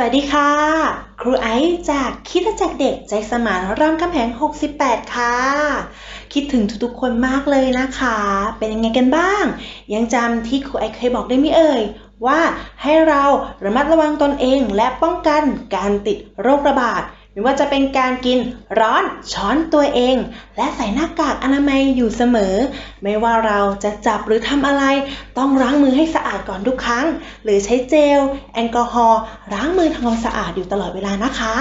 สวัสดีค่ะ ครูไอซ์จากคิดจักเด็กใจสมานรามคำแหง 68 ค่ะ คิดถึงทุกๆคนมากเลยนะคะ เป็นยังไงกันบ้าง ยังจำที่ครูไอซ์เคยบอกได้ไหมเอ่ย ว่าให้เราระมัดระวังตนเองและป้องกันการติดโรคระบาด ไม่ว่าจะเป็นการกินร้อนช้อนตัวเอง และใส่หน้ากากอนามัยอยู่เสมอ ไม่ว่าเราจะจับหรือทำอะไร ต้องล้างมือให้สะอาดก่อนทุกครั้ง หรือใช้เจล แอลกอฮอล์ล้างมือทำความสะอาดอยู่ตลอดเวลานะคะ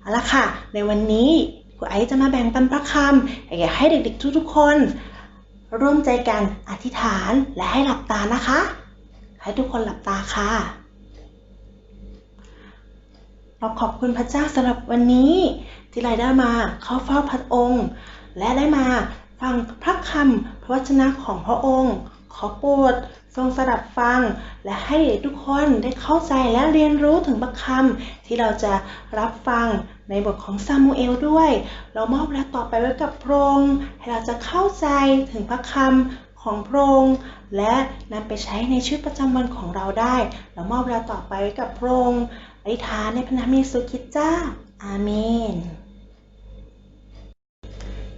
เอาละค่ะ ในวันนี้ครูไอซ์จะมาแบ่งปันพระคำอยากให้เด็กๆทุกๆคน ร่วมใจกันอธิษฐานและให้หลับตานะคะ ให้ทุกคนหลับตาค่ะ เราขอบคุณพระเจ้าสำหรับวันนี้ ที่เราได้มาเข้าเฝ้าพระองค์ และได้มาฟังพระคำพระวจนะของพระองค์ ขอโปรดทรงสดับฟัง และให้ทุกคนได้เข้าใจและเรียนรู้ถึงพระคำที่เราจะรับฟังในบทของซามูเอลด้วย เรามอบและต่อไปไว้กับพระองค์ให้เราจะเข้าใจถึงพระคำของพระองค์และนำไปใช้ในชีวิตประจำวันของเราได้ เรามอบและต่อไปไว้กับพระองค์ อธิษฐานในพระนามเยซูคริสต์เจ้า อาเมน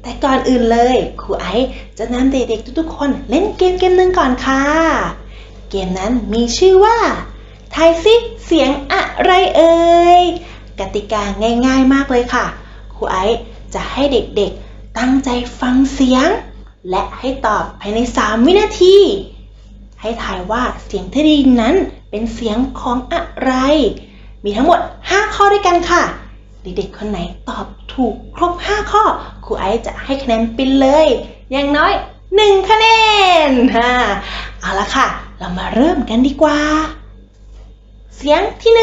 แต่ก่อนอื่นเลยครูไอซ์จะนำเด็กๆทุกๆคนเล่นเกมเกมหนึ่งก่อนค่ะ เกมนั้นมีชื่อว่าทายซิเสียงอะไรเอ่ย กติกาง่ายๆมากเลยค่ะ ครูไอซ์จะให้เด็กๆตั้งใจฟังเสียง และให้ตอบภายใน 3 วินาที ให้ทายว่าเสียงที่ได้ยินนั้นเป็นเสียงของอะไร มีทั้งหมด 5 ข้อด้วยกันค่ะ เด็กๆคนไหนตอบถูกครบ 5 ข้อ ครูไอซ์จะให้คะแนนปินเลย อย่างน้อย 1 คะแนนฮ่าเอาละค่ะ เรามาเริ่มกันดีกว่า เสียงที่1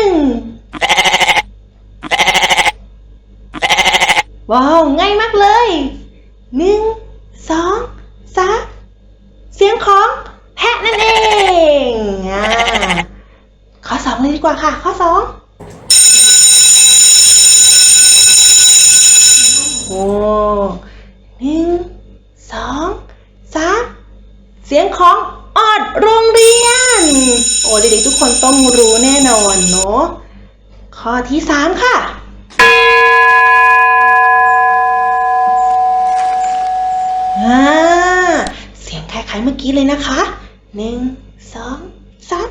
ว้าว ง่ายมากเลย1 2 3เสียงของแพะนั่นเองอ่าข้อ2เลยดีกว่าค่ะ ข้อ2โอ้หนึ่งสองสามเสียงของออดโรงเรียน โอ้เด็กๆทุก คนต้องรู้แน่นอนเนาะข้อที่สามค่ะอ่าเสียงคล้ายๆเมื่อกี้เลยนะคะหนึ่งสองสาม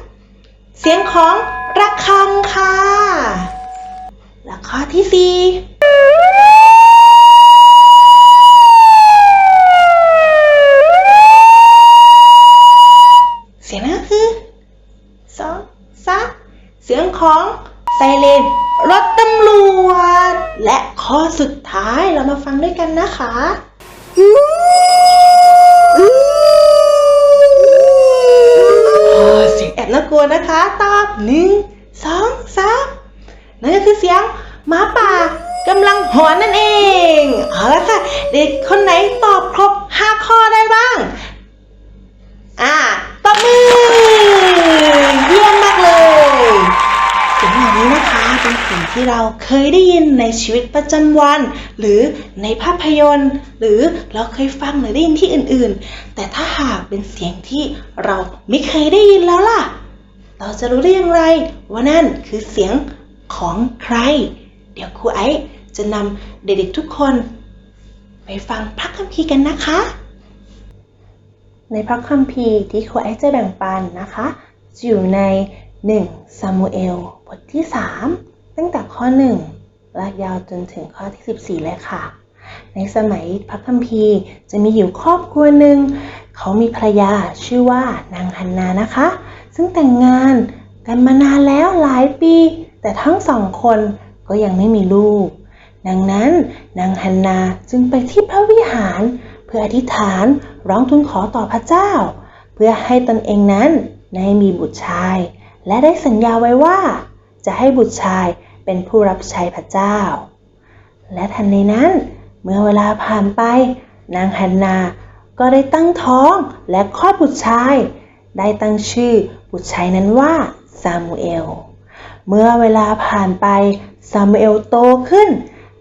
เสียงของระฆังค่ะ และข้อที่สี่ เสียงนั้นก็คือสองสามเสียงของไซเรนรถตำรวจ และข้อสุดท้ายเรามาฟังด้วยกันนะคะโอ้เสียงแอบน่ากลัวนะคะ ตอบหนึ่งสองสาม นั่นก็คือเสียงหมาป่ากำลังหอนนั่นเอง เอาละค่ะ เด็กคนไหนตอบครบ 5 ข้อได้บ้าง อ่าตบมือเยี่ยมมากเลยเสียงเหล่านี้นะคะเป็นเสียงที่เราเคยได้ยินในชีวิตประจำวัน หรือในภาพยนตร์ หรือเราเคยฟังหรือได้ยินที่อื่นๆ แต่ถ้าหากเป็นเสียงที่เราไม่เคยได้ยินแล้วล่ะ เราจะรู้ได้อย่างไรว่านั่นคือเสียง ของใคร เดี๋ยวครูไอซ์จะนำเด็กๆทุกคน ไปฟังพระคัมภีร์กันนะคะ ในพระคัมภีร์ที่ครูไอซ์จะแบ่งปันนะคะอยู่ใน 1 ซามูเอล บทที่ 3 ตั้งแต่ข้อ 1 ลากยาวจนถึงข้อที่ 14 เลยค่ะ ในสมัยพระคัมภีร์จะมีอยู่ครอบครัวหนึ่ง เขามีภรรยาชื่อว่านางฮันนานะคะ ซึ่งแต่งงานกันมานานแล้วหลายปี แต่ทั้งสองคนก็ยังไม่มีลูก ดังนั้นนางฮันนาจึงไปที่พระวิหารเพื่ออธิษฐานร้องทูลขอต่อพระเจ้า เพื่อให้ตนเองนั้นได้มีบุตรชาย และได้สัญญาไว้ว่า จะให้บุตรชายเป็นผู้รับใช้พระเจ้า และทันในนั้น เมื่อเวลาผ่านไป นางฮันนาก็ได้ตั้งท้องและคลอดบุตรชาย ได้ตั้งชื่อบุตรชายนั้นว่าซามูเอล เมื่อเวลาผ่านไปซามูเอลโตขึ้น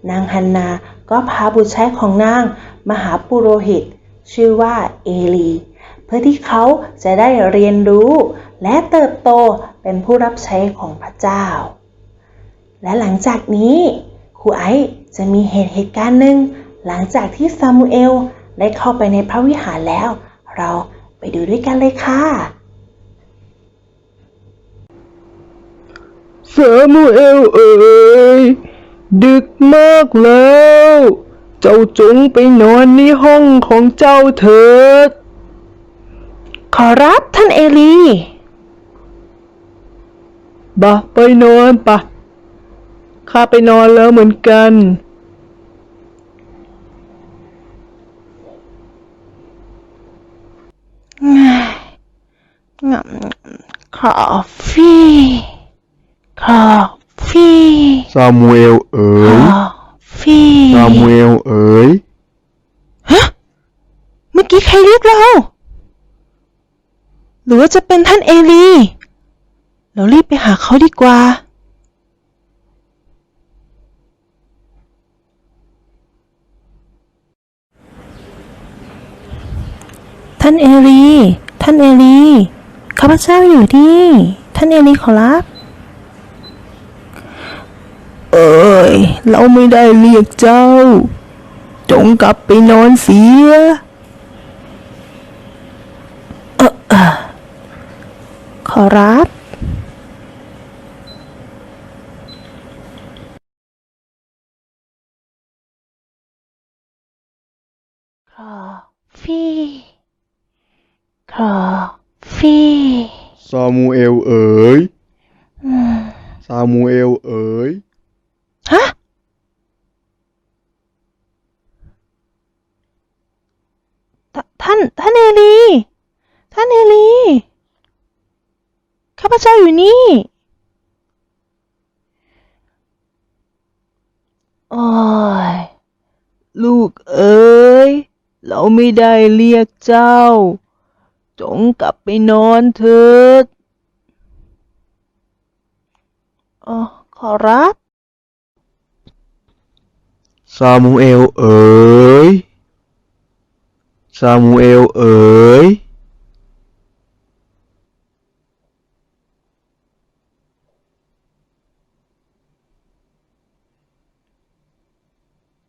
นางฮันนาก็พาบุตรชายของนางมาหาปุโรหิต ชื่อว่าเอลี เพื่อที่เขาจะได้เรียนรู้ และเติบโตเป็นผู้รับใช้ของพระเจ้า และหลังจากนี้ครูไอซ์จะมีเหตุเหตุการณ์หนึ่งหลังจากที่ซามูเอลได้เข้าไปในพระวิหารแล้ว เราไปดูด้วยกันเลยค่ะ ซามูเอลเอ๋ยดึกมากแล้ว เจ้าจงไปนอนในห้องของเจ้าเถิด ขอรับท่านเอลีบะไปนอนปะข้าไปนอนแล้วเหมือนกันคอฟฟี่ คอฟฟี่ซามูเอลเอ๋คยอฟฟี่ซามูเอลเอ๋ยเมื่อกี้ใครเรียกเรา หรือว่าจะเป็นท่านเอลี เรารีบไปหาเขาดีกว่า ท่านเอลี ท่านเอลี ข้าพเจ้าอยู่ที่ ท่านเอลีขอรับ เอ๋ยเราไม่ได้เรียกเจ้า จงกลับไปนอนเสียขอรับคอฟี่คอฟี่ซามูเอลเอ๋ยซามูเอลเอ๋ย ฮะ ท่าน ท่านเอลี ท่านเอลี ข้าพเจ้าอยู่นี่ โอ้ย ลูกเอ๋ย เราไม่ได้เรียกเจ้า จงกลับไปนอนเถิดอ๋อขอรับ ซามูเอลเอ๋ย ซามูเอลเอ๋ย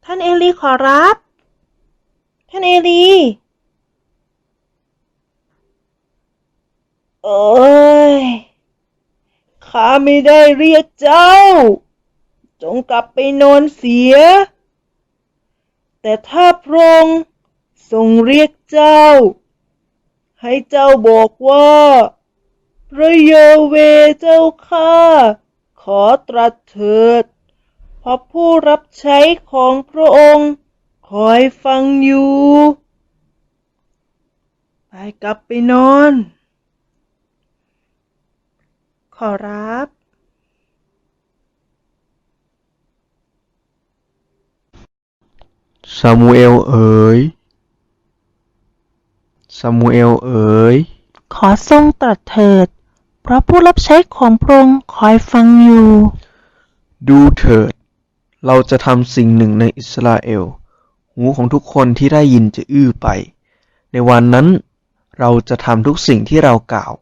ท่านเอลีขอรับ ท่านเอลีเอ้ย ข้าไม่ได้เรียกเจ้า จงกลับไปนอนเสีย แต่ถ้าพระองค์ ทรงเรียกเจ้า ให้เจ้าบอกว่า พระเยเวเจ้าข้าขอตรัสเถิดเพราะผู้รับใช้ของพระองค์ คอยฟังอยู่ ไปกลับไปนอน ขอรับซามูเอลเอ๋ย ซามูเอลเอ๋ย ขอทรงตรัสเถิด เพราะผู้รับใช้ของพระองค์คอยฟังอยู่ ดูเถิด เราจะทำสิ่งหนึ่งในอิสราเอล หูของทุกคนที่ได้ยินจะอื้อไป ในวันนั้นเราจะทำทุกสิ่งที่เรากล่าว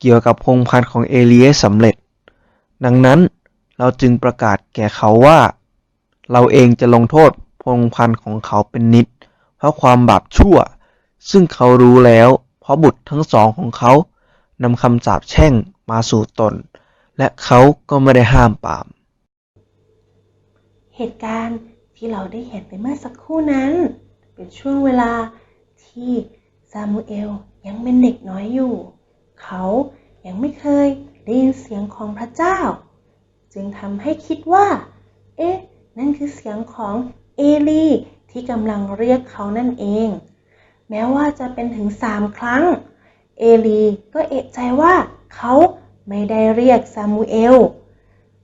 เกี่ยวกับพงศ์พันธ์ของเอลียสำเร็จ ดังนั้นเราจึงประกาศแก่เขาว่า เราเองจะลงโทษพงศ์พันธ์ของเขาเป็นนิด เพราะความบาปชั่ว ซึ่งเขารู้แล้ว เพราะบุตรทั้งสองของเขานำคำสาปแช่งมาสู่ตน และเขาก็ไม่ได้ห้ามปาม เหตุการณ์ที่เราได้เห็นไปเมื่อสักครู่นั้น เป็นช่วงเวลาที่ซามูเอลยังเป็นเด็กน้อยอยู่ เขายังไม่เคยได้ยินเสียงของพระเจ้า จึงทำให้คิดว่า เอ๊ะ นั่นคือเสียงของเอลีที่กำลังเรียกเขานั่นเอง แม้ว่าจะเป็นถึงสามครั้ง เอลีก็เอะใจว่าเขาไม่ได้เรียกซามูเอล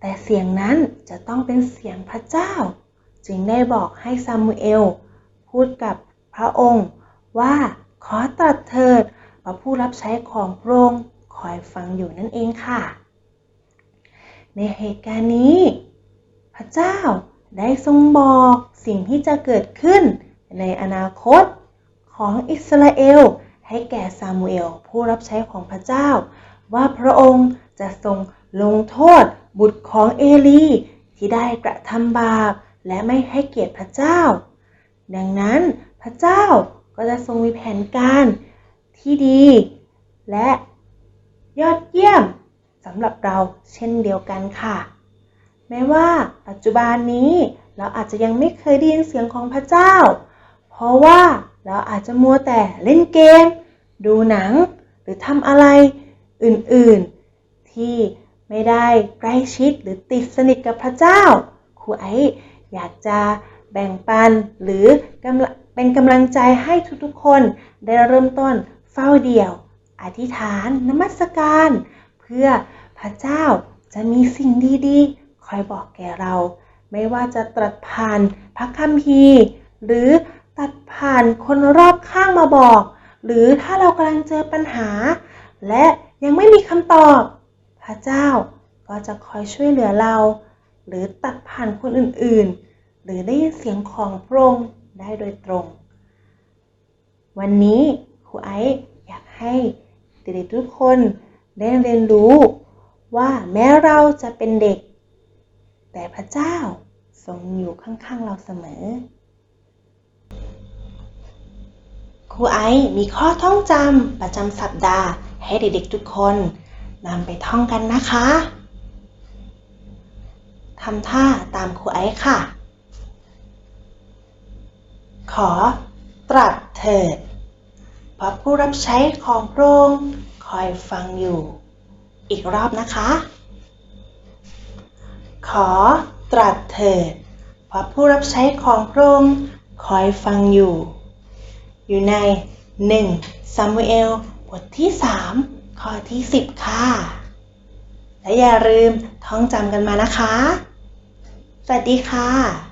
แต่เสียงนั้นจะต้องเป็นเสียงพระเจ้า จึงได้บอกให้ซามูเอล พูดกับพระองค์ว่าขอตรัสเถิดเพราะผู้รับใช้ของพระองค์คอยฟังอยู่นั่นเองค่ะ ในเหตุการณ์นี้ พระเจ้าได้ทรงบอกสิ่งที่จะเกิดขึ้นในอนาคต ของอิสราเอล ให้แก่ซามูเอลผู้รับใช้ของพระเจ้า ว่าพระองค์จะทรงลงโทษบุตรของเอลี ที่ได้กระทำบาป และไม่ให้เกียรติพระเจ้า ดังนั้นพระเจ้าก็จะทรงมีแผนการที่ดี และยอดเยี่ยมสำหรับเราเช่นเดียวกันค่ะ แม้ว่าปัจจุบันนี้เราอาจจะยังไม่เคยได้ยินเสียงของพระเจ้า เพราะว่าเราอาจจะมัวแต่เล่นเกม ดูหนัง หรือทำอะไรอื่นๆ ที่ไม่ได้ใกล้ชิดหรือติดสนิทกับพระเจ้า ครูไอซ์อยากจะแบ่งปันหรือเป็นกำลังใจให้ทุกๆ คนได้เริ่มต้นเฝ้าเดี่ยว อธิษฐานนมัสการ เพื่อพระเจ้าจะมีสิ่งดีๆ คอยบอกแก่เรา ไม่ว่าจะตรัสผ่านพระคัมภีร์ หรือ ตัดผ่านคนรอบข้างมาบอก หรือถ้าเรากำลังเจอปัญหา และยังไม่มีคำตอบ พระเจ้าก็จะคอยช่วยเหลือเรา หรือตัดผ่านคนอื่นๆ หรือได้ยินเสียงของพระองค์ได้โดยตรง วันนี้ครูไอซ์อยากให้เด็กๆทุกคนได้เรียนรู้ว่าแม้เราจะเป็นเด็ก แต่พระเจ้าทรงอยู่ข้างๆเราเสมอ ครูไอซ์มีข้อท่องจำประจำสัปดาห์ ให้เด็กๆทุกคนนำไปท่องกันนะคะทำท่าตามครูไอซ์ค่ะ ขอตรัสเถิดเพราะผู้รับใช้ของพระองค์คอยฟังอยู่ อีกรอบนะคะ ขอตรัสเถิดเพราะผู้รับใช้ของพระองค์คอยฟังอยู่ อยู่ใน 1ซามูเอลบทที่ 3 ข้อที่ 10 ค่ะ และอย่าลืมท่องจำกันมานะคะ สวัสดีค่ะ